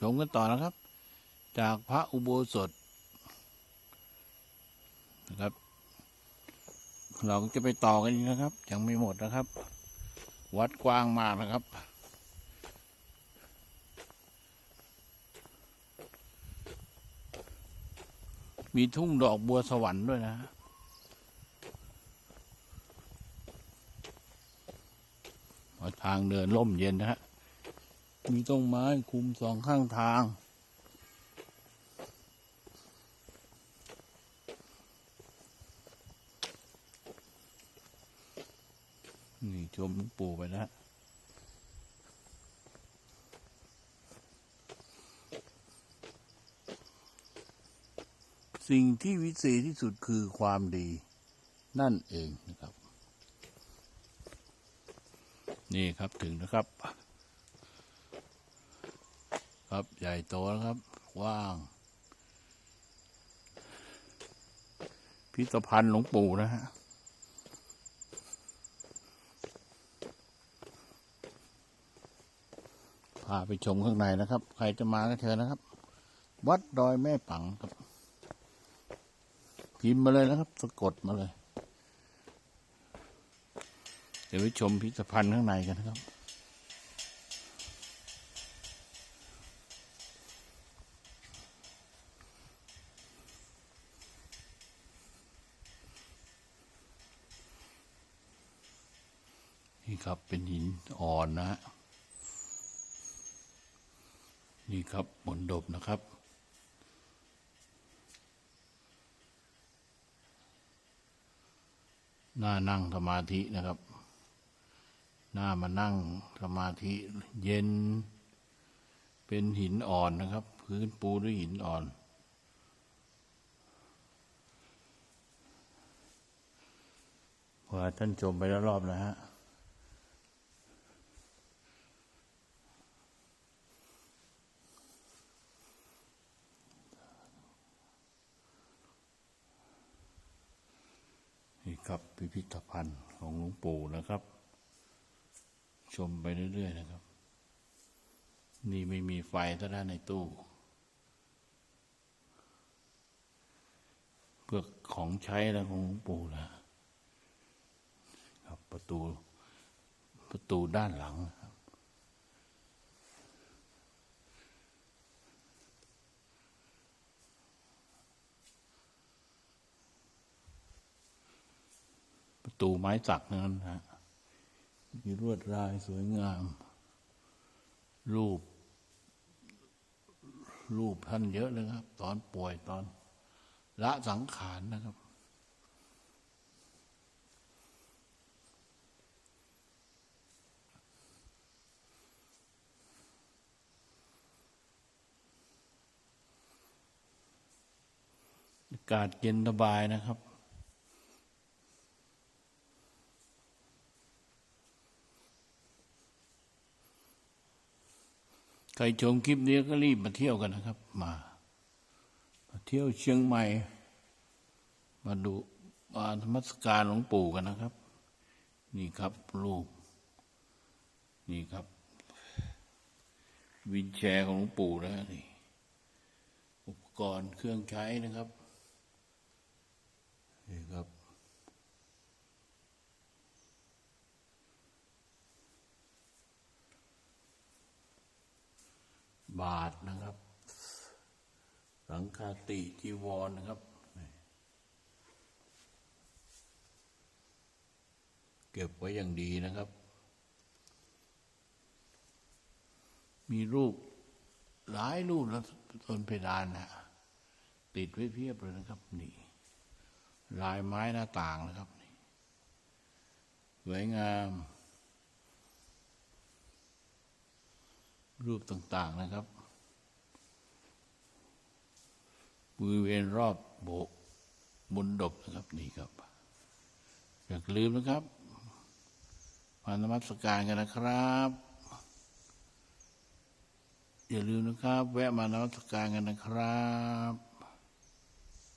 ชมกันต่อนะครับ จากพระอุโบสถนะครับ เราก็จะไปต่อกันอีกนะครับ ยังไม่หมดนะครับ วัดกว้างมากนะครับ มีทุ่งดอกบัวสวรรค์ด้วยนะทางเดินร่มเย็นนะฮะ มีต้นไม้คุมสองข้างทาง นี่ชมปู่ไปนะฮะสิ่งที่วิเศษที่สุดคือความดี นั่นเองนะครับ นี่ครับถึงนะครับ ครับ ใหญ่โตแล้วครับกว้าง พิพิธภัณฑ์หลวงปู่นะฮะพาไปชมข้างในนะครับ ใครจะมาก็เชิญนะครับ วัดดอยแม่ปังครับ พิมพ์มาเลยนะครับ สะกดมาเลย เดี๋ยวไปชมพิพิธภัณฑ์ข้างในกันนะครับ นี่ครับเป็นหินอ่อนนะฮะนี่ครับมนดบนะครับ หน้านั่งสมาธินะครับ หน้ามานั่งสมาธิเย็น เป็นหินอ่อนนะครับ พื้นปูด้วยหินอ่อนพาท่านชมไปแล้วรอบนะฮะ ครับพิพิธภัณฑ์ของหลวงปู่นะครับ ชมไปเรื่อย ๆ นะครับ นี่ไม่มีไฟซะด้านในตู้ เพื่อของใช้แล้วของหลวงปู่นะครับประตูประตูด้านหลังนะครับ ประ ตูไม้สักนั้นนะฮะมีลวดลายสวยงาม รูป รูปท่านเยอะเลยครับ ตอนป่วยตอน ละสังขารนะครับ อากาศเย็นสบายนะครับ ใครชมคลิปนี้ก็รีบมาเที่ยวกันนะครับ มามาเที่ยวเชียงใหม่ มาดูมาธรรมสการหลวงปู่กันนะครับ นี่ครับรูป นี่ครับ วินแชร์ของหลวงปู่นะนี่อุปกรณ์เครื่องใช้นะครับนี่ครับ บาทนะครับสังฆาติจีวรนนะครับ เก็บไว้อย่างดีนะครับ มีรูปหลายรูปแล้วต้นเพดานนะติดไว้เพียบเลยนะครับ นี่ ลายไม้หน้าต่างนะครับนี่สวยงาม รูปต่าง ๆนะครับ บริเวณรอบโบกบนดบนะครับนี่ครับอย่าลืมนะครับมานมัสการกันนะครับ อย่าลืมนะครับ แวะมานมัสการกันนะครับ